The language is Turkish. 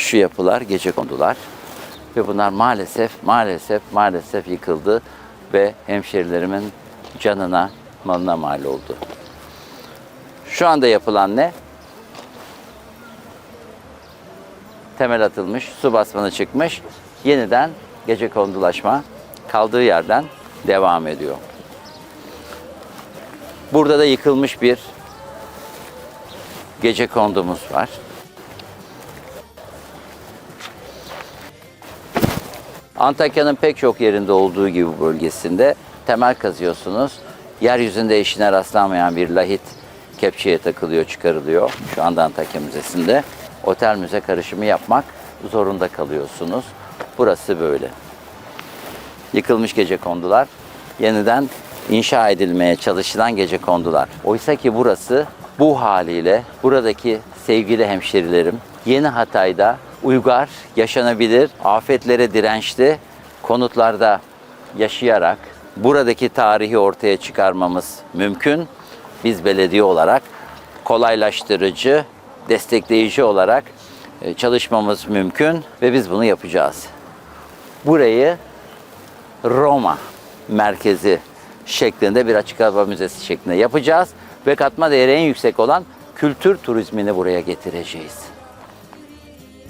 şu yapılar gece kondular. Ve bunlar maalesef, maalesef, maalesef yıkıldı ve hemşerilerimin canına, malına mal oldu. Şu anda yapılan ne? Temel atılmış, su basmanı çıkmış. Yeniden gece kondulaşma kaldığı yerden devam ediyor. Burada da yıkılmış bir gece kondumuz var. Antakya'nın pek çok yerinde olduğu gibi bölgesinde temel kazıyorsunuz. Yeryüzünde eşine rastlanmayan bir lahit kepçeye takılıyor, çıkarılıyor. Şu anda Antakya Müzesi'nde. Otel müze karışımı yapmak zorunda kalıyorsunuz. Burası böyle. Yıkılmış gece kondular, yeniden inşa edilmeye çalışılan gece kondular. Oysa ki burası bu haliyle buradaki sevgili hemşerilerim Yeni Hatay'da uygar, yaşanabilir, afetlere dirençli konutlarda yaşayarak buradaki tarihi ortaya çıkarmamız mümkün. Biz belediye olarak kolaylaştırıcı, destekleyici olarak e, çalışmamız mümkün ve biz bunu yapacağız. Burayı Roma merkezi şeklinde bir açık hava müzesi şeklinde yapacağız ve katma değeri en yüksek olan kültür turizmini buraya getireceğiz.